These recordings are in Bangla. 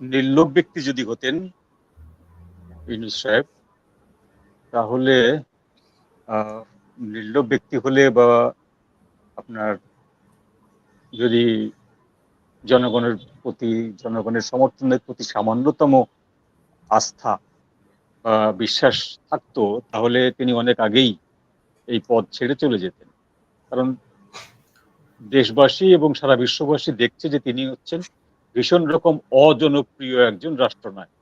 নির্লোভ ব্যক্তি যদি হতেন, ইউনুস সাহেব, তাহলে নির্লোভ ব্যক্তি হলে বা আপনার যদি জনগণের প্রতি, জনগণের সমর্থনের প্রতি সামান্যতম আস্থা বা বিশ্বাস থাকতো, তাহলে তিনি অনেক আগেই এই পদ ছেড়ে চলে যেতেন। কারণ দেশবাসী এবং সারা বিশ্ববাসী দেখছে যে তিনি হচ্ছেন ভীষণ রকম অজনপ্রিয় একজন রাষ্ট্রনায়ক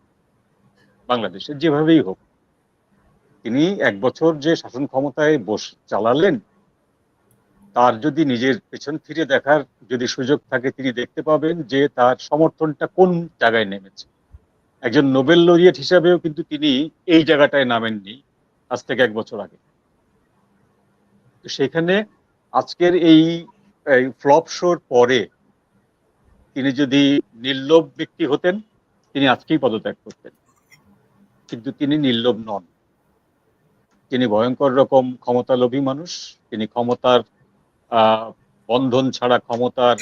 বাংলাদেশে যেভাবেই হোক। তিনি এক বছর যে শাসন ক্ষমতায় বস, চালালেন, তার যদি নিজের পেছন ফিরে দেখার যদি সুযোগ থাকে, তিনি দেখতে পাবেন যে তার সমর্থনটা কোন জায়গায় নেমেছে। একজন নোবেল লরিয়েট হিসাবেও কিন্তু তিনি এই জায়গাটায় নামেননি আজ থেকে এক বছর আগে। সেখানে আজকের এই ফ্লপ শোর পরে তিনি যদি নির্লোভ ব্যক্তি হতেন, তিনি আজকেই পদত্যাগ করতেন। কিন্তু তিনি নির্লোভ নন। তিনি ভয়ঙ্কর রকম ক্ষমতালোভী মানুষ। তিনি ক্ষমতার বন্ধন ছাড়া, ক্ষমতার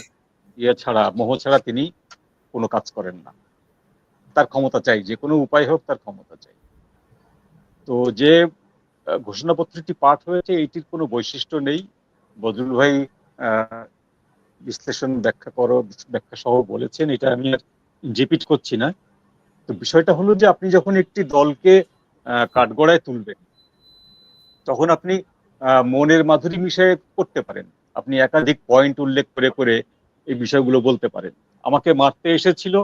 ইয়ে ছাড়া, মোহ ছাড়া তিনি কোনো কাজ করেন না। তার ক্ষমতা চাই, যে কোনো উপায় হোক তার ক্ষমতা চাই। তো যে ঘোষণাপত্রটি পাঠ হয়েছে এইটির কোনো বৈশিষ্ট্য নেই। বজরুল ভাই বিশ্লেষণ ব্যাখ্যা করো, ব্যাখ্যা সহ বলেছেন, এটা আমি আর রিপিট করছি না। তো বিষয়টা হলো যে আপনি যখন একটি দলকে কাঠগড়ায় তুলবেন, তখন আপনি মনের মাধুরী মিশিয়ে করতে পারেন। আপনি একাধিক পয়েন্ট উল্লেখ করে করে এই বিষয়গুলো বলতে পারেন। আমাকে মারতে এসেছিল,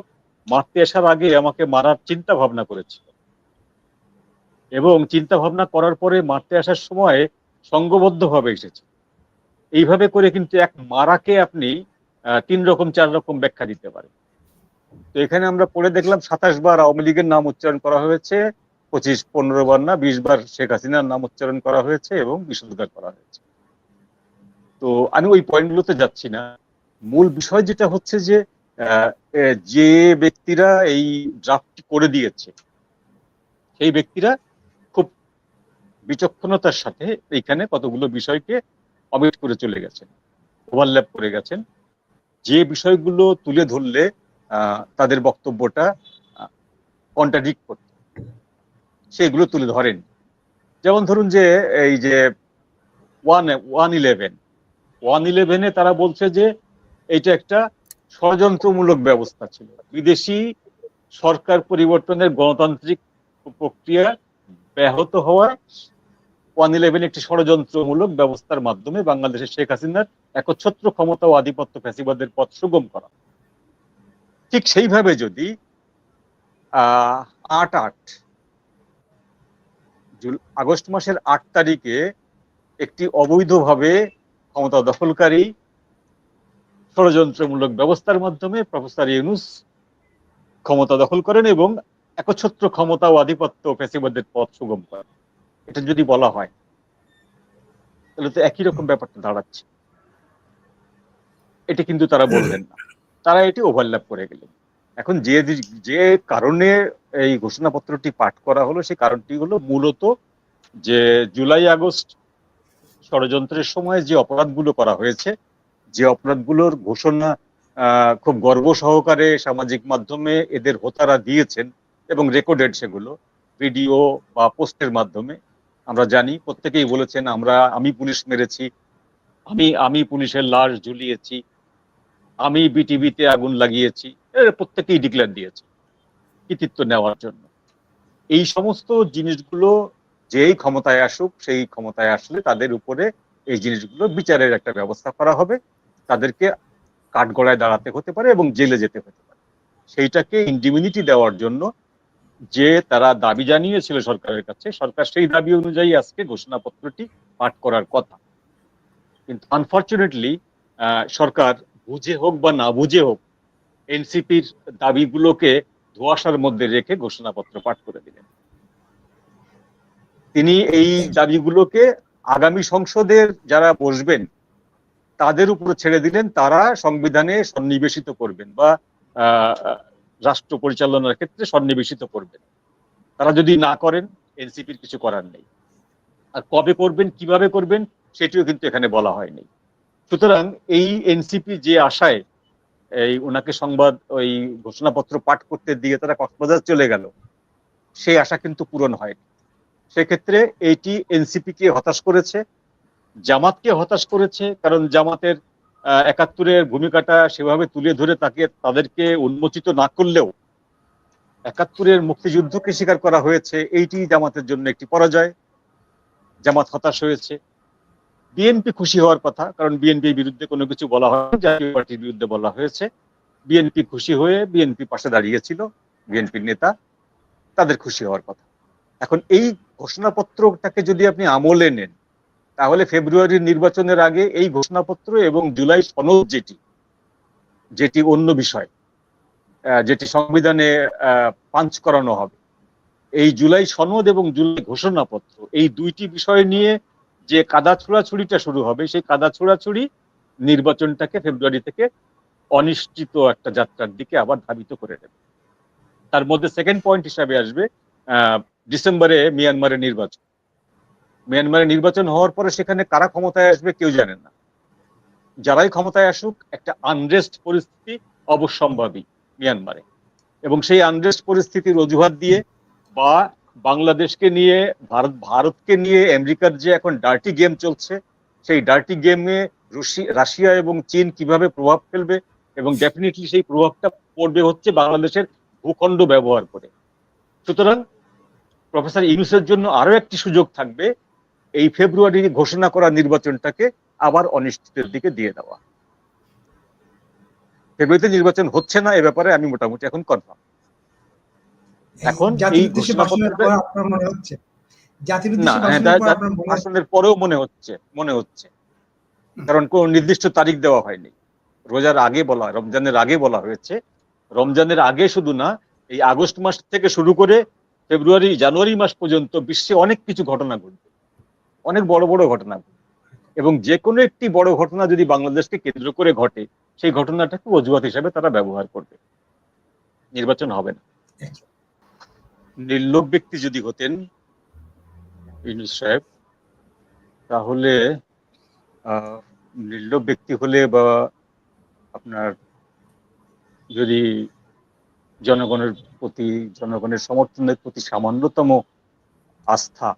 মারতে আসার আগে আমাকে মারার চিন্তা ভাবনা করেছিল। এবং চিন্তা ভাবনা করার পরে মারতে আসার সময় সংঘবদ্ধভাবে এসেছে। এইভাবে করে কিন্তু এক মারাকে আপনি তিন রকম, চার রকম ব্যাখ্যা দিতে পারেন। তো এখানে আমরা পড়ে দেখলাম সাতাশ বার আওয়ামী লীগের নাম উচ্চারণ করা হয়েছে, পঁচিশ, পনেরো বার না, বিশ বার শেখ হাসিনার নাম উচ্চারণ করা হয়েছে এবং বিষোদ্গার করা হয়েছে। তো আমি ওই পয়েন্টগুলোতে যাচ্ছি না। মূল বিষয় যেটা হচ্ছে যে যে ব্যক্তিরা এই ড্রাফটটি করে দিয়েছে, সেই ব্যক্তিরা খুব বিচক্ষণতার সাথে এইখানে কতগুলো বিষয়কে অমিট করে চলে গেছেন, ওভারল্যাপ করে গেছেন। যে বিষয়গুলো তুলে ধরলে তাদের বক্তব্যটা কন্ট্রাডিক্ট করত। সেগুলো তুলে ধরেন যেমন ধরুন যে, এই যে ওয়ান ওয়ান ইলেভেন ওয়ান ইলেভেনে তারা বলছে যে, এটা একটা ষড়যন্ত্রমূলক ব্যবস্থা ছিল। বিদেশি সরকার পরিবর্তনের গণতান্ত্রিক প্রক্রিয়া ব্যাহত হওয়ায় ওয়ান ইলেভেন একটি ষড়যন্ত্রমূলক ব্যবস্থার মাধ্যমে বাংলাদেশের শেখ হাসিনার একচ্ছত্র ক্ষমতা ও আধিপত্য ফ্যাসিবাদের পথ সুগম করা। ঠিক সেইভাবে যদি আট আট আগস্ট মাসের আট তারিখে একটি অবৈধভাবে ক্ষমতা দখলকারী ষড়যন্ত্রমূলক ব্যবস্থার মাধ্যমে প্রফেসর ইউনুস ক্ষমতা দখল করেন এবং একচ্ছত্র ক্ষমতা ও আধিপত্য ফ্যাসিবাদের পথ সুগম করেন। এটা যদি বলা হয়, তাহলে তো একই রকম ব্যাপারটা দাঁড়াচ্ছে। এটা কিন্তু তারা বললেন না। তারা এটি ওভারল্যাপ করে গেলেন। এখন যে যে কারণে এই ঘোষণাপত্রটি পাঠ করা হলো সেই কারণটি হলো মূলত যে জুলাই আগস্ট ষড়যন্ত্রের সময় যে অপরাধগুলো করা হয়েছে, যে অপরাধগুলোর ঘোষণা খুব গর্ব সহকারে সামাজিক মাধ্যমে এদের হোতারা দিয়েছেন এবং রেকর্ডেড সেগুলো, ভিডিও বা পোস্টের মাধ্যমে। আমরা জানি, প্রত্যেকেই বলেছেন, আমরা, আমি পুলিশ মেরেছি, আমি আমি পুলিশের লাশ ঝুলিয়েছি, আমি বিটিভিতে আগুন লাগিয়েছি প্রত্যেকেই ডিক্লেয়ার দিয়েছে, কৃতিত্ব নেওয়ার জন্য। এই সমস্ত জিনিসগুলো যেই ক্ষমতায় আসুক, সেই ক্ষমতায় আসলে তাদের উপরে এই জিনিসগুলো বিচারের একটা ব্যবস্থা করা হবে, তাদেরকে কাঠগড়ায় দাঁড়াতে হতে পারে এবং জেলে যেতে হতে পারে। সেইটাকে ইন্ডিমিনিটি দেওয়ার জন্য যে তারা দাবি জানিয়েছিল সরকারের কাছে, সরকার সেই দাবি অনুযায়ী আজকে ঘোষণাপত্রটি পাঠ করার কথা। কিন্তু আনফর্চুনেটলি সরকার বুঝে হোক বা না বুঝে হোক, এনসিপির দাবিগুলোকে ধোয়াশার মধ্যে রেখে ঘোষণাপত্র পাঠ করে দিলেন। তিনি এই দাবিগুলোকে আগামী সংসদের যারা বসবেন, তাদের উপর ছেড়ে দিলেন, তারা সংবিধানে সন্নিবেশিত করবেন বা রাষ্ট্র পরিচালনার ক্ষেত্রে সন্নিবেশিত করবেন। তারা যদি না করেন, এনসিপির কিছু করার নেই। আর কবে করবেন, কীভাবে করবেন, সেটিও কিন্তু এখানে বলা হয়নি। সুতরাং এই এনসিপি যে আশায় এই ওনাকে সংবাদ, ওই ঘোষণাপত্র পাঠ করতে দিয়ে তারা কক্সবাজার চলে গেল, সেই আশা কিন্তু পূরণ হয়নি। সেক্ষেত্রে এইটি এনসিপি কে হতাশ করেছে, জামাতকে হতাশ করেছে, কারণ জামাতের একাত্তরের ভূমিকাটা সেভাবে তুলে ধরে তাকে তাদেরকে উন্মোচিত না করলেও একাত্তরের মুক্তিযুদ্ধকে স্বীকার করা হয়েছে। এইটি জামাতের জন্য একটি পরাজয়। জামাত হতাশ হয়েছে। বিএনপি খুশি হওয়ার কথা, কারণ বিএনপির বিরুদ্ধে কোনো কিছু বলা হয় জাতীয় পার্টির বিরুদ্ধে বলা হয়েছে। বিএনপি খুশি হয়ে বিএনপি পাশে দাঁড়িয়েছিল, বিএনপির নেতা, তাদের খুশি হওয়ার কথা। এখন এই ঘোষণাপত্রটাকে যদি আপনি আমলে নেন তাহলে ফেব্রুয়ারির নির্বাচনের আগে এই ঘোষণাপত্র এবং জুলাই সনদ যেটি যেটি অন্য বিষয় যেটি সংবিধানে পাঞ্চ করানো হবে, এই জুলাই সনদ এবং জুলাই ঘোষণাপত্র, এই দুইটি বিষয় নিয়ে যে কাদা ছোড়াছুড়িটা শুরু হবে, সেই কাদা ছোড়াছুড়ি নির্বাচনটাকে ফেব্রুয়ারি থেকে অনিশ্চিত একটা যাত্রার দিকে আবার ধাবিত করে দেবে। তার মধ্যে সেকেন্ড পয়েন্ট হিসাবে আসবে ডিসেম্বরে মিয়ানমারের নির্বাচন। মিয়ানমারে নির্বাচন হওয়ার পরে সেখানে কারা ক্ষমতায় আসবে কেউ জানে না। যারাই ক্ষমতায় আসুক, একটা আনরেস্ট পরিস্থিতি অবশ্যম্ভাবী মিয়ানমারে। এবং সেই আনরেস্ট পরিস্থিতির অজুহাত দিয়ে বা বাংলাদেশকে নিয়ে, ভারত, ভারতকে নিয়ে আমেরিকার যে এখন ডার্টি গেম চলছে, সেই ডার্টি গেমে রাশিয়া এবং চীন কীভাবে প্রভাব ফেলবে এবং ডেফিনেটলি সেই প্রভাবটা পড়বে হচ্ছে বাংলাদেশের ভূখণ্ড ব্যবহার করে। সুতরাং প্রফেসর ইউনুসের জন্য আরও একটি সুযোগ থাকবে এই ফেব্রুয়ারি ঘোষণা করা নির্বাচনটাকে আবার অনিশ্চিতের দিকে দিয়ে দেওয়া। ফেব্রুয়ারিতে নির্বাচন হচ্ছে না এ ব্যাপারে আমি মোটামুটি এখন কনফার্ম এখন এই মনে হ্যাঁ, ভাষণের পরেও মনে হচ্ছে মনে হচ্ছে। কারণ কোন নির্দিষ্ট তারিখ দেওয়া হয়নি। রোজার আগে বলা রমজানের আগে বলা হয়েছে। রমজানের আগে শুধু না এই আগস্ট মাস থেকে শুরু করে ফেব্রুয়ারি জানুয়ারি মাস পর্যন্ত বিশ্বে অনেক কিছু ঘটনা ঘটবে। অনেক বড় বড় ঘটনা। এবং যে কোনো একটি বড় ঘটনা যদি বাংলাদেশকে কেন্দ্র করে ঘটে সেই ঘটনাটাকে অজুহাত হিসাবে তারা ব্যবহার করবে। নির্বাচন হবে না। নির্লোক ব্যক্তি যদি হতেন ইউনুস সাহেব তাহলে আহ, নির্লোভ ব্যক্তি হলে বা আপনার যদি জনগণের প্রতি জনগণের সমর্থনের প্রতি সামান্যতম আস্থা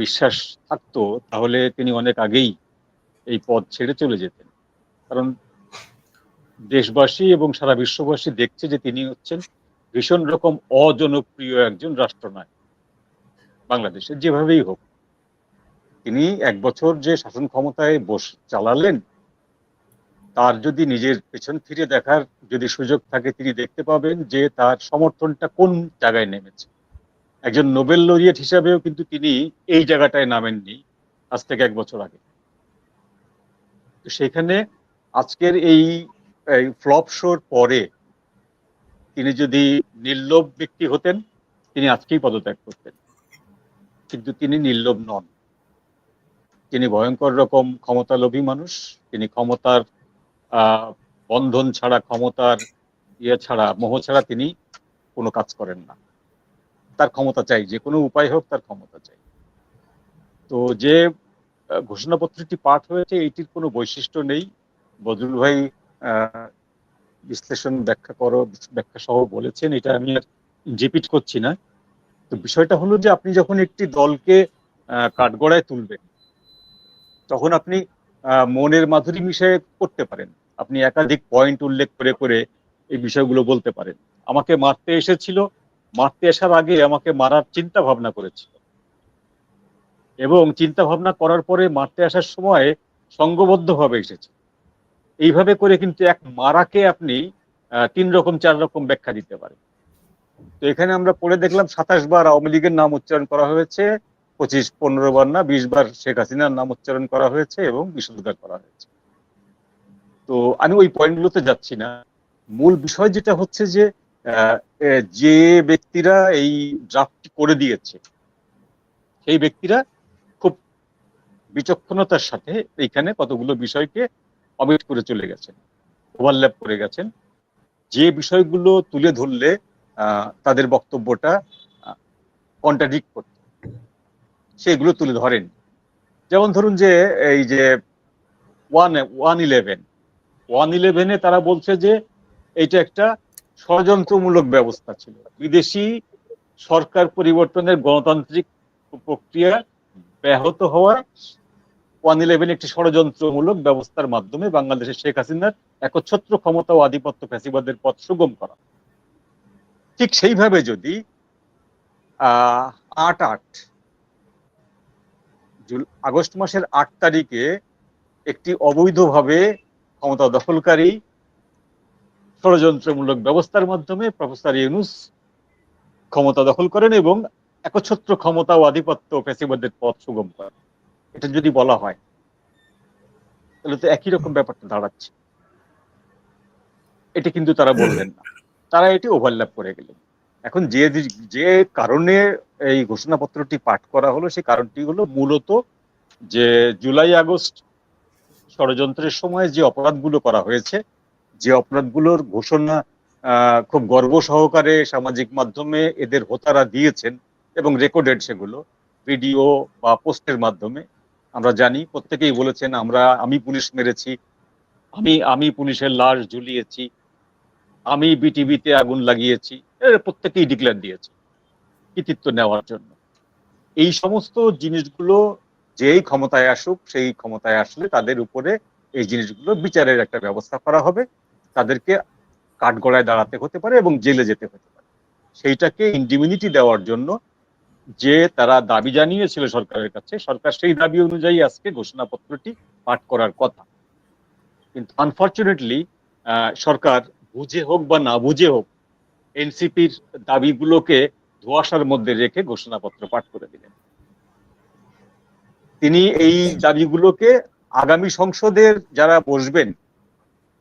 বিশ্বাস থাকতো, তাহলে তিনি অনেক আগেই এই পদ ছেড়ে চলে যেতেন। কারণ দেশবাসী এবং সারা বিশ্ববাসী দেখছে যে তিনি হচ্ছেন ভীষণ রকম অজনপ্রিয় একজন রাষ্ট্রনায়ক, বাংলাদেশের যেভাবেই হোক। তিনি এক বছর যে শাসন ক্ষমতায় বস, চালালেন, তার যদি নিজের পেছন ফিরে দেখার যদি সুযোগ থাকে, তিনি দেখতে পাবেন যে তার সমর্থনটা কোন জায়গায় নেমেছে। একজন নোবেল লরিয়েট হিসাবেও কিন্তু তিনি এই জায়গাটায় নামেননি আজ থেকে এক বছর আগে। তো সেখানে আজকের এই ফ্লপ শোর পরে তিনি যদি নির্লোভ ব্যক্তি হতেন, তিনি আজকেই পদত্যাগ করতেন। কিন্তু তিনি নির্লোভ নন। তিনি ভয়ঙ্কর রকম ক্ষমতালোভী মানুষ। তিনি ক্ষমতার বন্ধন ছাড়া, ক্ষমতার ইয়ে ছাড়া, মোহ ছাড়া তিনি কোনো কাজ করেন না। তার ক্ষমতা চাই, যে কোনো উপায় হোক তার ক্ষমতা চাই। তো যে ঘোষণাপত্রটি পাঠ হয়েছে এইটির কোনো বৈশিষ্ট্য নেই। বদরুল ভাই বিশ্লেষণ ব্যাখ্যা করো, ব্যাখ্যা সহ বলেছেন, এটা আমি আর রিপিট করছি না। তো বিষয়টা হলো যে আপনি যখন একটি দলকে কাঠগড়ায় তুলবেন, তখন আপনি মনের মাধুরী মিশে করতে পারেন। আপনি একাধিক পয়েন্ট উল্লেখ করে করে এই বিষয়গুলো বলতে পারেন। আমাকে মারতে এসেছিল মারতে আসার আগে আমাকে মারার চিন্তা ভাবনা করেছিল। এবং চিন্তা ভাবনা করার পরে মারতে আসার সময় সংঘবদ্ধভাবে এসেছে। এইভাবে করে কিন্তু এক মারাকে আপনি তিন রকম, চার রকম ব্যাখ্যা দিতে পারেন। তো এখানে আমরা পড়ে দেখলাম সাতাশ বার আওয়ামী লীগের নাম উচ্চারণ করা হয়েছে, পঁচিশ, পনেরো বার না, বিশ বার শেখ হাসিনার নাম উচ্চারণ করা হয়েছে এবং বিষোদ্গার করা হয়েছে। তো আমি ওই পয়েন্টগুলোতে যাচ্ছি না। মূল বিষয় যেটা হচ্ছে যে যে ব্যক্তিরা এই ড্রাফট করে দিয়েছে, সেই ব্যক্তিরা খুব বিচক্ষণতার সাথে এইখানে কতগুলো বিষয়কে অমিট করে চলে গেছেন ওভারল্যাপ করে গেছেন। যে বিষয়গুলো তুলে ধরলে তাদের বক্তব্যটা কন্ট্রাডিক্ট করত। সেগুলো তুলে ধরেন। যেমন ধরুন যে, এই যে ওয়ান ওয়ান ইলেভেন ওয়ান ইলেভেনে তারা বলছে যে, এটা একটা ষড়যন্ত্রমূলক ব্যবস্থা ছিল। বিদেশি সরকার পরিবর্তনের গণতান্ত্রিক প্রক্রিয়া ব্যাহত হওয়ায় ওয়ান ইলেভেন একটি ষড়যন্ত্রমূলক ব্যবস্থার মাধ্যমে বাংলাদেশের শেখ হাসিনার একচ্ছত্র ক্ষমতা ও আধিপত্য ফ্যাসিবাদের পথ সুগম করা। ঠিক সেইভাবে যদি আট আট আগস্ট মাসের আট তারিখে একটি অবৈধভাবে ক্ষমতা দখলকারী ষড়যন্ত্রমূলক ব্যবস্থার মাধ্যমে প্রফেসর ইউনুস ক্ষমতা দখল করেন এবং একচ্ছত্র ক্ষমতা ও আধিপত্য ফ্যাসিবাদের পথ সুগম করেন। এটা যদি বলা হয়, তাহলে তো একই রকম ব্যাপারটা দাঁড়াচ্ছে। এটা কিন্তু তারা বললেন না। তারা এটি ওভারল্যাপ করে গেলেন। এখন যে যে কারণে এই ঘোষণাপত্রটি পাঠ করা হলো, সেই কারণটি হলো মূলত যে জুলাই আগস্ট ষড়যন্ত্রের সময় যে অপরাধগুলো করা হয়েছে যে অপরাধগুলোর ঘোষণা খুব গর্ব সহকারে সামাজিক মাধ্যমে এদের হোতারা দিয়েছেন এবং রেকর্ডেড সেগুলো, ভিডিও বা পোস্টের মাধ্যমে। আমরা জানি, প্রত্যেকেই বলেছেন, আমরা, আমি পুলিশ মেরেছি, আমি আমি পুলিশের লাশ ঝুলিয়েছি, আমি বিটিভিতে আগুন লাগিয়েছি প্রত্যেকেই ডিক্লেয়ার দিয়েছে, কৃতিত্ব নেওয়ার জন্য। এই সমস্ত জিনিসগুলো যেই ক্ষমতায় আসুক, সেই ক্ষমতায় আসলে তাদের উপরে এই জিনিসগুলো বিচারের একটা ব্যবস্থা করা হবে। তাদেরকে কাঠগড়ায় দাঁড়াতে হতে পারে এবং জেলে যেতে হতে পারে। সেইটাকে ইন্ডিমিনিটি দেওয়ার জন্য যে তারা দাবি জানিয়েছিল সরকারের কাছে, সরকার সেই দাবি অনুযায়ী আজকে ঘোষণাপত্রটি পাঠ করার কথা। কিন্তু আনফর্চুনেটলি সরকার বুঝে হোক বা না বুঝে হোক, এনসিপির দাবিগুলোকে ধোয়াশার মধ্যে রেখে ঘোষণাপত্র পাঠ করে দিলেন। তিনি এই দাবিগুলোকে আগামী সংসদের যারা বসবেন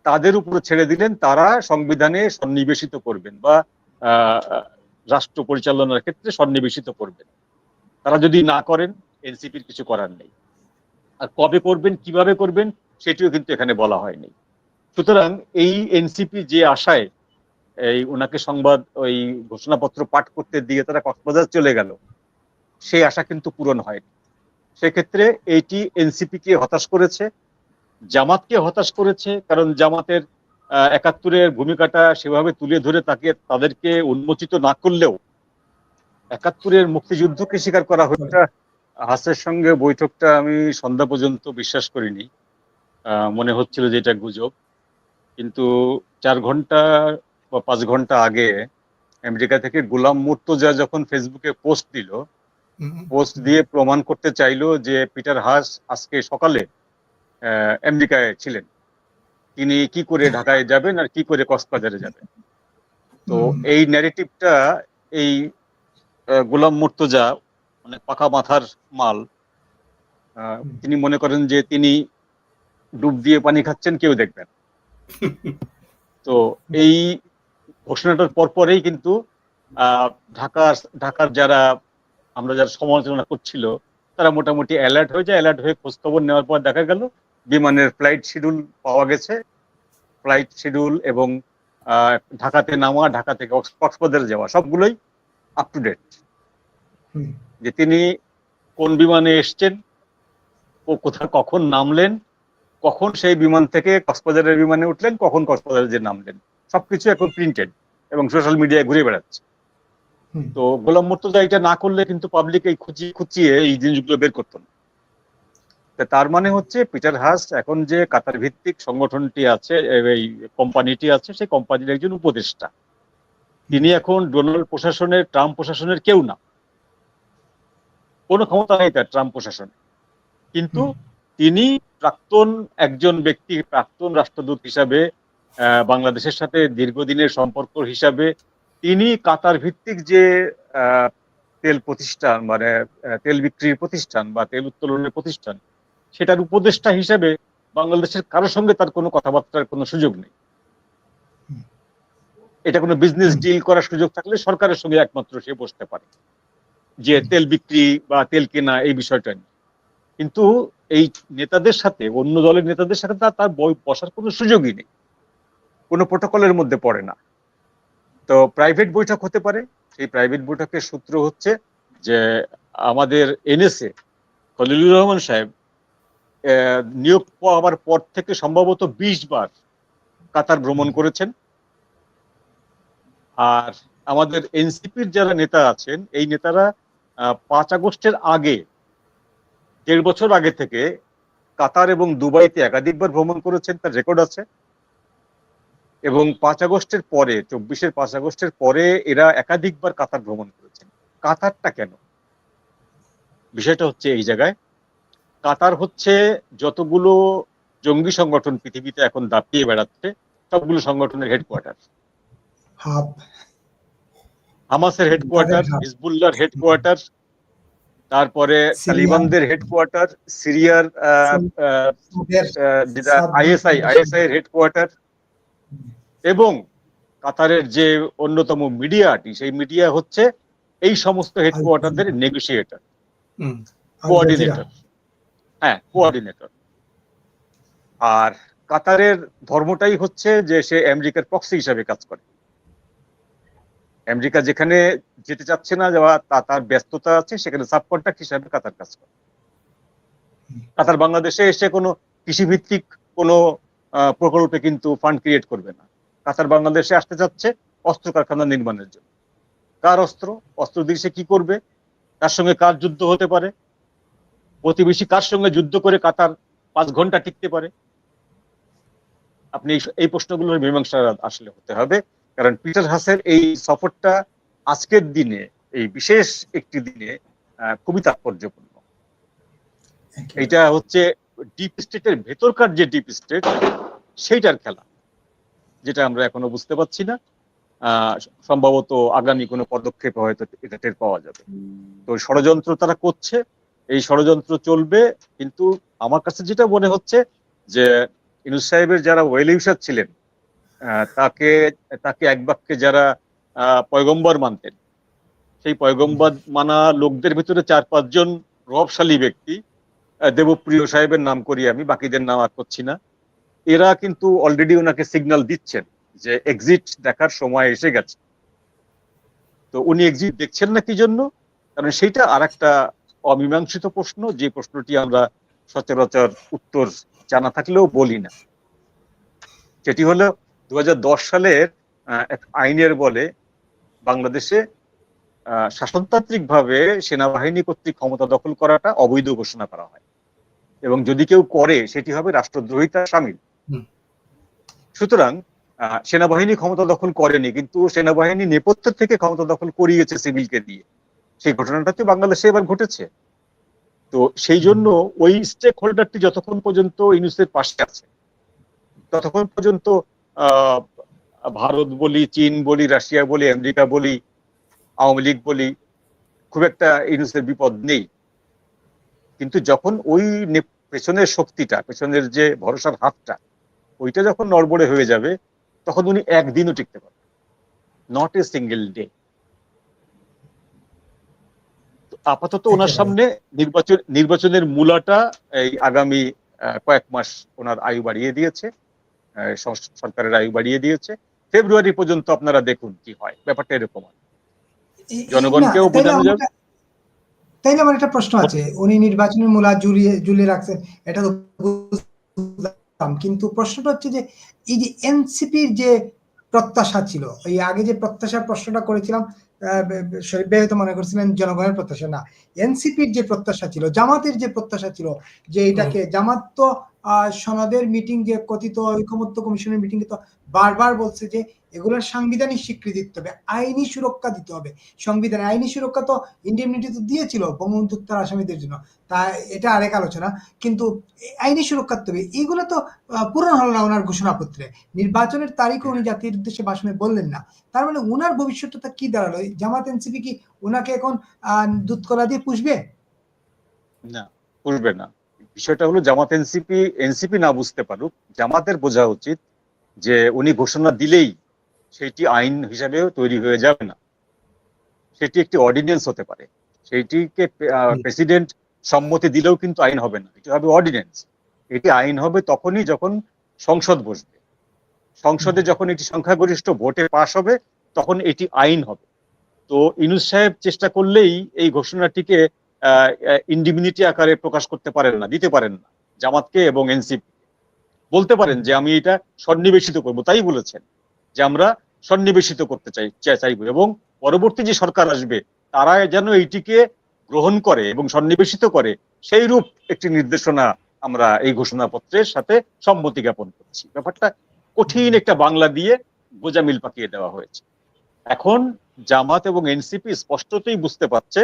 তাদের উপর ছেড়ে দিলেন, তারা সংবিধানে সন্নিবেশিত করবেন বা রাষ্ট্র পরিচালনার ক্ষেত্রে সন্নিবেশিত করবেন। তারা যদি না করেন, এনসিপির কিছু করার নেই। আর কবে করবেন, কীভাবে করবেন, সেটিও কিন্তু এখানে বলা হয়নি। সুতরাং এই এনসিপি যে আশায়, এই ওনাকে সংবাদ, ওই ঘোষণাপত্র পাঠ করতে দিয়ে তারা কক্সবাজার চলে গেল, সেই আশা কিন্তু পূরণ হয়নি। সেক্ষেত্রে এইটি এনসিপি কে হতাশ করেছে জামাতকে হতাশ করেছে কারণ জামাতের আহ, একাত্তরের ভূমিকাটা সেভাবে তুলে ধরে তাকে তাদেরকে উন্মোচিত না করলেও একাত্তরের মুক্তিযুদ্ধকে স্বীকার করা হচ্ছে হাসের সঙ্গে বৈঠকটা আমি সন্ধ্যা পর্যন্ত বিশ্বাস করিনি। মনে হচ্ছিল যে এটা গুজব। কিন্তু চার ঘণ্টা বা পাঁচ ঘণ্টা আগে আমেরিকা থেকে গোলাম মুর্তজা যখন ফেসবুকে পোস্ট দিল পোস্ট দিয়ে প্রমাণ করতে চাইলো যে পিটার হাস আজকে সকালে আমেরিকায় ছিলেন। তিনি কি করে ঢাকায় যাবেন আর কি করে কক্সবাজারে যাবেন? তো এই ন্যারেটিভটা এই গোলাম মুর্তজা মানে পাকা মাথার মাল তিনি মনে করেন যে তিনি ডুব দিয়ে পানি খাচ্ছেন কেউ দেখবেন তো এই ঘোষণাটার পরপরেই কিন্তু আহ, ঢাকার ঢাকার যারা আমরা যারা সমালোচনা করছিল তারা মোটামুটি অ্যালার্ট হয়ে যায়। অ্যালার্ট হয়ে খোঁজ খবর নেওয়ার পর দেখা গেল বিমানের ফ্লাইট শিডিউল পাওয়া গেছে। ফ্লাইট শিডিউল এবং ঢাকাতে নামা ঢাকা থেকে কক্সবাজার যাওয়া সবগুলোই আপ টু ডেট যে তিনি কোন বিমানে এসছেন ও কোথায় কখন নামলেন কখন সেই বিমান থেকে কক্সবাজারের বিমানে উঠলেন কখন কক্সবাজারে যে নামলেন সবকিছু এখন প্রিন্টেড এবং সোশ্যাল মিডিয়ায় ঘুরে বেড়াচ্ছে। তো গোলাম মুর্তজা এটা না করলে কিন্তু পাবলিক এই খুঁচিয়ে খুঁচিয়ে এই জিনিসগুলো বের করতো না। তার মানে হচ্ছে পিটার হাস এখন যে কাতার ভিত্তিক সংগঠনটি আছে এই কোম্পানিটি আছে সেই কোম্পানির একজন উপদেষ্টা। তিনি এখন ডোনাল্ড প্রশাসনের ট্রাম্প প্রশাসনের কেউ না। কোনো ক্ষমতা নেই তার ট্রাম্প প্রশাসনে। কিন্তু তিনি প্রাক্তন একজন ব্যক্তি প্রাক্তন রাষ্ট্রদূত হিসাবে বাংলাদেশের সাথে দীর্ঘদিনের সম্পর্ক হিসাবে তিনি কাতার ভিত্তিক যে আহ, তেল প্রতিষ্ঠান মানে তেল বিক্রির প্রতিষ্ঠান বা তেল উত্তোলনের প্রতিষ্ঠান সেটার উপদেষ্টা হিসেবে বাংলাদেশের কারোর সঙ্গে তার কোনো কথাবার্তার কোনো সুযোগ নেই। এটা কোনো বিজনেস ডিল করার সুযোগ থাকলে সরকারের সঙ্গে একমাত্র সে বসতে পারে যে তেল বিক্রি বা তেল কেনা এই বিষয়টা নিয়ে। কিন্তু এই নেতাদের সাথে অন্য দলের নেতাদের সাথে তার বই- বসার কোনো সুযোগই নেই। কোনো প্রোটোকলের মধ্যে পড়ে না। তো প্রাইভেট বৈঠক হতে পারে। সেই প্রাইভেট বৈঠকের সূত্র হচ্ছে যে আমাদের এনএসএ খলিলুর রহমান সাহেব নিয়োগ পাওয়ার পর থেকে সম্ভবত বিশ বার কাতার ভ্রমণ করেছেন। আর আমাদের এনসিপির যারা নেতা আছেন, এই নেতারা পাঁচ আগস্টের আগে, দেড় বছর আগে থেকে কাতার এবং দুবাইতে একাধিকবার ভ্রমণ করেছেন, তার রেকর্ড আছে। এবং পাঁচ আগস্টের পরে, চব্বিশের পাঁচ আগস্টের পরে এরা একাধিকবার কাতার ভ্রমণ করেছেন। কাতারটা কেন? বিষয়টা হচ্ছে এই জায়গায়। কাতার হচ্ছে যতগুলো জঙ্গি সংগঠন পৃথিবীতে এখন দাপিয়ে বেড়াচ্ছে সবগুলো সংগঠনের হেডকোয়ার্টার হামাসের হেডকোয়ার্টার hub। হেডকোয়ার্টার তারপরে তালিবানদের হেডকোয়ার্টার সিরিয়ার আইএসআই আইএসআই এর হেডকোয়ার্টার এবং কাতারের যে অন্যতম মিডিয়াটি সেই মিডিয়া হচ্ছে এই সমস্ত হেডকোয়ার্টারদের নেগোসিয়েটর কোঅর্ডিনেটর হ্যাঁ কোঅর্ডিনেটর আর কাতারের ধর্মটাই হচ্ছে যে সে আমেরিকার প্রক্সি হিসাবে কাজ করে। আমেরিকা যেখানে যেতে চাচ্ছে না যাওয়া, তা- তার ব্যস্ততা আছে, সেখানে সাবকন্ট্রাক্ট হিসাবে কাতার কাজ করে। কাতার বাংলাদেশে এসে কোনো কৃষিভিত্তিক কোনো প্রকল্পে কিন্তু ফান্ড ক্রিয়েট করবে না। কাতার বাংলাদেশে আসতে চাচ্ছে অস্ত্র কারখানা নির্মাণের জন্য। কার অস্ত্র? অস্ত্র দিয়ে সে কি করবে? তার সঙ্গে কার যুদ্ধ হতে পারে? প্রতিবেশী কার সঙ্গে যুদ্ধ করে কাতার পাঁচ ঘণ্টা টিকতে পারে? আপনি এই- প্রশ্নগুলোর মীমাংসা আসলে হতে হবে। কারণ পিটার হাসের এই সফরটা আজকের দিনে এই বিশেষ একটি দিনে খুবই তাৎপর্যপূর্ণ। এটা হচ্ছে ডিপ স্টেটের ভেতরকার যে ডিপ স্টেট সেইটার খেলা যেটা আমরা এখনও বুঝতে পারছি না। আহ, সম্ভবত আগামী কোনো পদক্ষেপে হয়তো এটা টের পাওয়া যাবে। তো ষড়যন্ত্র তারা করছে এই ষড়যন্ত্র চলবে, কিন্তু আমার কাছে যেটা মনে হচ্ছে যে ইনুস সাহেবের যারা ওয়েল ইউসার ছিলেন তাকে তাকে এক বাক্যে যারা পয়গম্বর মানতেন, সেই পয়গম্বর মানা লোকদের ভিতরে চার পাঁচজন রবশালী ব্যক্তি দেবপ্রিয় সাহেবের নাম করি আমি, বাকিদের নাম আর করছি না। এরা কিন্তু অলরেডি ওনাকে সিগন্যাল দিচ্ছেন যে এক্সিট দেখার সময় এসে গেছে। তো উনি এক্সিট দেখছেন না কি জন্য? কারণ সেইটা আর একটা অমীমাংসিত প্রশ্ন যে প্রশ্নটি আমরা সচরাচর উত্তর জানা থাকলেও বলি না। সেটি হলো দু হাজার দশ সালের এক আইনের বলে বাংলাদেশে আহ, শাসনতান্ত্রিক ভাবে সেনাবাহিনী কর্তৃক ক্ষমতা দখল করাটা অবৈধ ঘোষণা করা হয়। এবং যদি কেউ করে সেটি হবে রাষ্ট্রদ্রোহিতা সামিল। সুতরাং আহ, সেনাবাহিনী ক্ষমতা দখল করেনি কিন্তু সেনাবাহিনী নেপথ্য থেকে ক্ষমতা দখল করিয়েছে সিভিলকে দিয়ে। সেই ঘটনাটা তো বাংলাদেশে এবার ঘটেছে। তো সেই জন্য ওই স্টেক হোল্ডারটি যতক্ষণ পর্যন্ত ইউনুসের পাশে আছে, ততক্ষণ পর্যন্ত ভারত বলি, চীন বলি, রাশিয়া বলি, আমেরিকা বলি, আওয়ামী লীগ বলি, খুব একটা ইউনুসের বিপদ নেই। কিন্তু যখন ওই পেছনের শক্তিটা, পেছনের যে ভরসার হাতটা, ওইটা যখন নড়বড়ে হয়ে যাবে, তখন উনি একদিনও টিকতে পারবেন নট এ সিঙ্গেল ডে আপাতত ওনার সামনে নির্বাচন নির্বাচনের মূলাটা এই আগামী কয়েক মাস ওনার আয়ু বাড়িয়ে দিয়েছে সরকারের আয়ু বাড়িয়ে দিয়েছে। ফেব্রুয়ারি পর্যন্ত আপনারা দেখুন কি হয়। ব্যাপারটা এরকম জনগণকেও না, বোঝানো আমার যাবে। একটা- তাইলে আমার একটা প্রশ্ন আছে। উনি নির্বাচনী মূলা জুড়িয়ে ঝুলিয়ে রাখছেন এটা তো বুঝলাম। কিন্তু প্রশ্নটা হচ্ছে যে এই যে এনসিপির যে প্রত্যাশা ছিল এই আগে যে প্রত্যাশার প্রশ্নটা করেছিলাম শরীফ ভাই হয়তো মনে করছিলেন জনগণের প্রত্যাশা। না এনসিপির যে প্রত্যাশা ছিল জামাতের যে প্রত্যাশা ছিল যে এটাকে জামাত তো আহ, সনদের মিটিং যে কথিত ঐকমত্য কমিশনের মিটিং তো বারবার বলছে যে এগুলোর সাংবিধানিক স্বীকৃতি দিতে হবে, আইনি সুরক্ষা দিতে হবে। সংবিধানে আইনি সুরক্ষা তো ইন্ডিমনিটি তো দিয়েছিল বঙ্গবন্ধু আসামিদের জন্য। তা এটা আরেক আলোচনা। কিন্তু আইনি সুরক্ষা দিতে হবে, এগুলো তো পূরণ হলো না ওনার ঘোষণাপত্রে। নির্বাচনের তারিখ উনি জাতির উদ্দেশ্যে ভাষণে বললেন না। তার মানে ওনার ভবিষ্যৎটা কি দাঁড়াল? জামাত এনসিপি কি ওনাকে এখন দুধ কলা দিয়ে পুষবে? না করবে না। বিষয়টা হলো জামাত এনসিপি এনসিপি না বুঝতে পারুক, জামাতের বোঝা উচিত যে উনি ঘোষণা দিলেই সেটি আইন হিসাবেও তৈরি হয়ে যাবে না। সেটি একটি অর্ডিন্যান্স হতে পারে। সেইটিকে প্রেসিডেন্ট সম্মতি দিলেও কিন্তু আইন হবে না। এটি হবে অর্ডিন্যান্স এটি আইন হবে তখনই যখন সংসদ বসবে। সংসদে যখন এটি সংখ্যাগরিষ্ঠ ভোটে পাশ হবে তখন এটি আইন হবে। তো ইনুস সাহেব চেষ্টা করলেই এই ঘোষণাটিকে ইন্ডিমিনিটি আকারে প্রকাশ করতে পারেন না দিতে পারেন না। জামাতকে এবং এনসিপি বলতে পারেন যে আমি এটা সন্নিবেশিত করব, তাই বলেছেন যে আমরা সন্নিবেশিত করতে চাই চাইব। এবং পরবর্তী যে সরকার আসবে, তারা যেন এইটিকে গ্রহণ করে এবং সন্নিবেশিত করে, সেই রূপ একটি নির্দেশনা আমরা এই ঘোষণাপত্রের সাথে সম্মতি জ্ঞাপন করছি। ব্যাপারটা কঠিন একটা বাংলা দিয়ে গোজামিল পাকিয়ে দেওয়া হয়েছে। এখন জামাত এবং এনসিপি স্পষ্টতই বুঝতে পারছে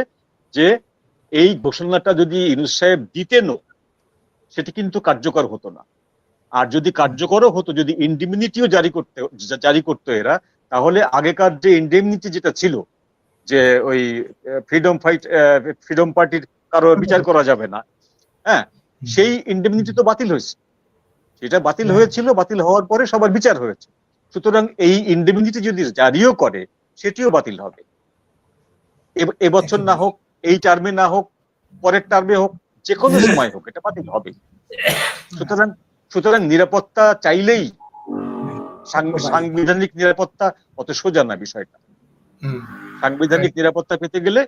যে এই ঘোষণাটা যদি ইনুস সাহেব দিতেনও, সেটি কিন্তু কার্যকর হতো না। আর যদি কার্যকরও হতো যদি ইন্ডিমিনিটিও জারি করতে জারি করতো এরা তাহলে আগেকার যে ইন্ডিমিনিটি যেটা ছিল যে ওই ফ্রিডম ফাইট ফ্রিডম পার্টির কারও বিচার করা যাবে না হ্যাঁ সেই ইন্ডিমিনিটি তো বাতিল হয়েছে। সেটা বাতিল হ্যাঁ। হয়েছিল বাতিল হওয়ার পরে সবার বিচার হয়েছে। সুতরাং এই ইন্ডিমিনিটি যদি জারিও করে সেটিও বাতিল হবে। এবছর না হোক এই টার্মে না হোক পরের টার্মে হোক যে কোনো সময় হোক এটা বাতিল হবে। সুতরাং সুতরাং নিরাপত্তা চাইলেই সাংবিধানিক নিরাপত্তা অত সোজা না বিষয়টা। সাংবিধানিক নিরাপত্তা পেতে গেলে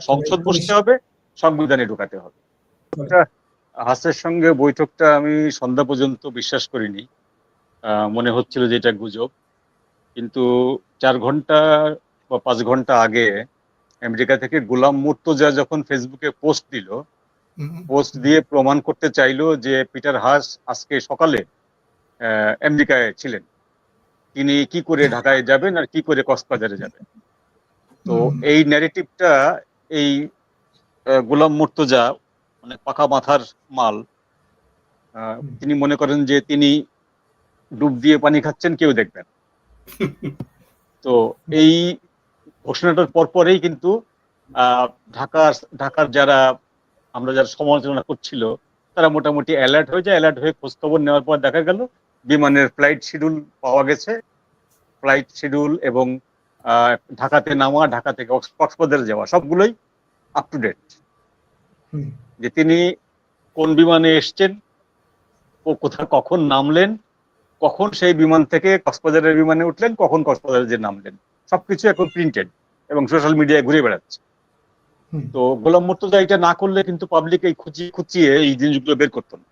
সংসদ বসতে হবে সংবিধানে ঢোকাতে হবে। হাসের সঙ্গে বৈঠকটা আমি সন্ধ্যা পর্যন্ত বিশ্বাস করিনি। মনে হচ্ছিল যে এটা গুজব। কিন্তু চার ঘণ্টা বা পাঁচ ঘণ্টা আগে আমেরিকা থেকে গোলাম মুর্তজা যখন ফেসবুকে পোস্ট দিল পোস্ট দিয়ে প্রমাণ করতে চাইলো যে পিটার হাস আজকে সকালে আমেরিকায় ছিলেন। তিনি কি করে ঢাকায় যাবেন আর কি করে কক্সবাজারে যাবেন? তো এই ন্যারেটিভটা এই গোলাম মুর্তজা মানে পাকা মাথার মাল আহ, তিনি মনে করেন যে তিনি ডুব দিয়ে পানি খাচ্ছেন কেউ দেখবেন। তো এই ঘোষণাটার পরপরেই কিন্তু আহ, ঢাকার ঢাকার যারা আমরা যারা সমালোচনা করছিল তারা মোটামুটি অ্যালার্ট হয়ে যায় অ্যালার্ট হয়ে খোঁজখবর নেওয়ার পর দেখা গেল বিমানের ফ্লাইট শিডিউল পাওয়া গেছে। ফ্লাইট শিডিউল এবং ঢাকাতে নামা ঢাকা থেকে কক্স- কক্সবাজারে যাওয়া সবগুলোই আপ টু ডেট যে তিনি কোন বিমানে এসছেন ও কোথায় কখন নামলেন কখন সেই বিমান থেকে কক্সবাজারের বিমানে উঠলেন কখন কক্সবাজারে যে নামলেন সবকিছু এখন প্রিন্টেড এবং সোশ্যাল মিডিয়ায় ঘুরে বেড়াচ্ছে। তো গোলাম মুর্তজা এটা না করলে কিন্তু পাবলিক এই খুঁচিয়ে খুঁচিয়ে এই জিনিসগুলো বের করতো না।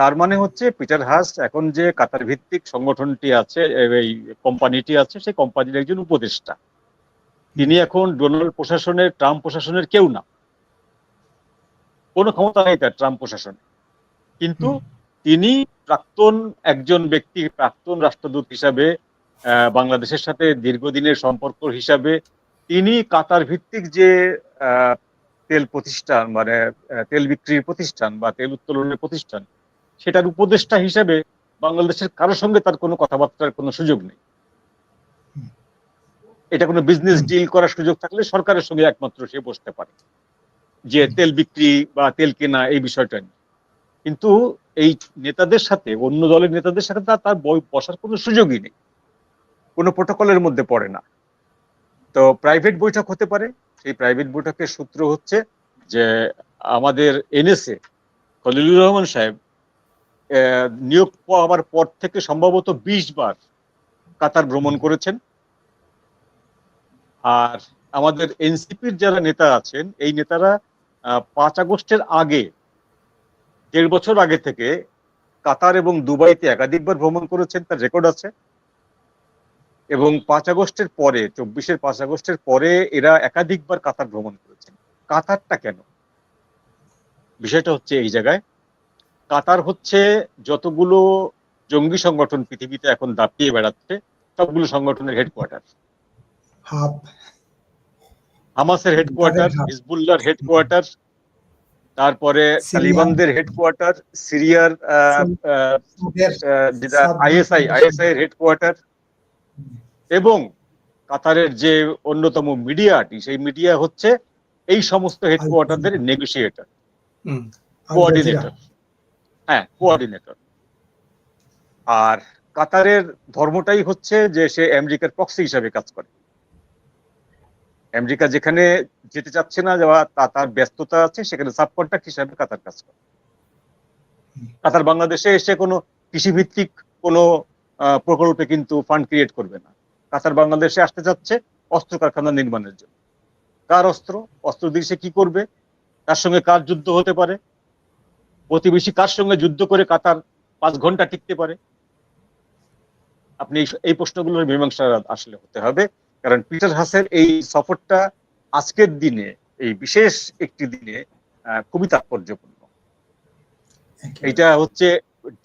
তার মানে হচ্ছে পিটার হাস এখন যে কাতার ভিত্তিক সংগঠনটি আছে এই কোম্পানিটি আছে সেই কোম্পানির একজন উপদেষ্টা। তিনি এখন ডোনাল্ড প্রশাসনের ট্রাম্প প্রশাসনের কেউ না। কোনো ক্ষমতা নেই তার ট্রাম্প প্রশাসনে। কিন্তু তিনি প্রাক্তন একজন ব্যক্তি প্রাক্তন রাষ্ট্রদূত হিসাবে আহ, বাংলাদেশের সাথে দীর্ঘদিনের সম্পর্ক হিসাবে তিনি কাতার ভিত্তিক যে তেল প্রতিষ্ঠান মানে তেল বিক্রির প্রতিষ্ঠান বা তেল উত্তোলনের প্রতিষ্ঠান সেটার উপদেষ্টা হিসাবে বাংলাদেশের কারোর সঙ্গে তার কোনো কথাবার্তার কোনো সুযোগ নেই। এটা কোনো বিজনেস ডিল করার সুযোগ থাকলে সরকারের সঙ্গে একমাত্র সে বসতে পারে যে তেল বিক্রি বা তেল কেনা এই বিষয়টা নিয়ে। কিন্তু এই নেতাদের সাথে অন্য দলের নেতাদের সাথে তার তার বই- বসার কোনো সুযোগই নেই। কোনো প্রোটোকলের মধ্যে পড়ে না। তো প্রাইভেট বৈঠক হতে পারে। সেই প্রাইভেট বৈঠকের সূত্র হচ্ছে যে আমাদের এনএসএ খলিলুর রহমান সাহেব নিয়োগ পাওয়ার পর থেকে সম্ভবত বিশ বার কাতার ভ্রমণ করেছেন। আর আমাদের এনসিপির যারা নেতা আছেন, এই নেতারা পাঁচ আগস্টের আগে, দেড় বছর আগে থেকে কাতার এবং দুবাইতে একাধিকবার ভ্রমণ করেছেন, তার রেকর্ড আছে। এবং পাঁচ আগস্টের পরে চব্বিশের পাঁচ আগস্টের পরে এরা একাধিকবার কাতার ভ্রমণ করেছেন কাতারটা কেন? বিষয়টা হচ্ছে এই জায়গায়। কাতার হচ্ছে যতগুলো জঙ্গি সংগঠন পৃথিবীতে এখন দাপিয়ে বেড়াচ্ছে সবগুলো সংগঠনের হেডকোয়ার্টার হামাসের হেডকোয়ার্টার। হিজবুল্লাহর হেডকোয়ার্টার তারপরে তালিবানদের হেডকোয়ার্টার সিরিয়ার যেটা আইএসআই আইএসআই এর হেডকোয়ার্টার এবং কাতারের যে অন্যতম মিডিয়াটি সেই মিডিয়া হচ্ছে এই সমস্ত হেডকোয়ার্টারদের নেগোসিয়েটর কোঅর্ডিনেটর হ্যাঁ কোঅর্ডিনেটর আর কাতারের ধর্মটাই হচ্ছে যে সে আমেরিকার প্রক্সি হিসাবে কাজ করে। আমেরিকা যেখানে যেতে চাচ্ছে না যাওয়া তা তার ব্যস্ততা আছে সেখানে সাবকন্ট্রাক্ট হিসাবে কাতার কাজ করে। কাতার বাংলাদেশে এসে কোনো কৃষিভিত্তিক কোনো প্রকল্পে কিন্তু ফান্ড ক্রিয়েট করবে না। কাতার বাংলাদেশে আসতে চাচ্ছে অস্ত্র কারখানা নির্মাণের জন্য। কার অস্ত্র? অস্ত্র দিয়ে সে কি করবে? তার সঙ্গে কার যুদ্ধ হতে পারে? প্রতিবেশী কার সঙ্গে যুদ্ধ করে কাতার পাঁচ ঘণ্টা টিকতে পারে? আপনি এই প্রশ্নগুলোর মীমাংসা আসলে হতে হবে। কারণ পিটার হাসের এই সফরটা আজকের দিনে এই বিশেষ একটি দিনে খুবই তাৎপর্যপূর্ণ। এটা হচ্ছে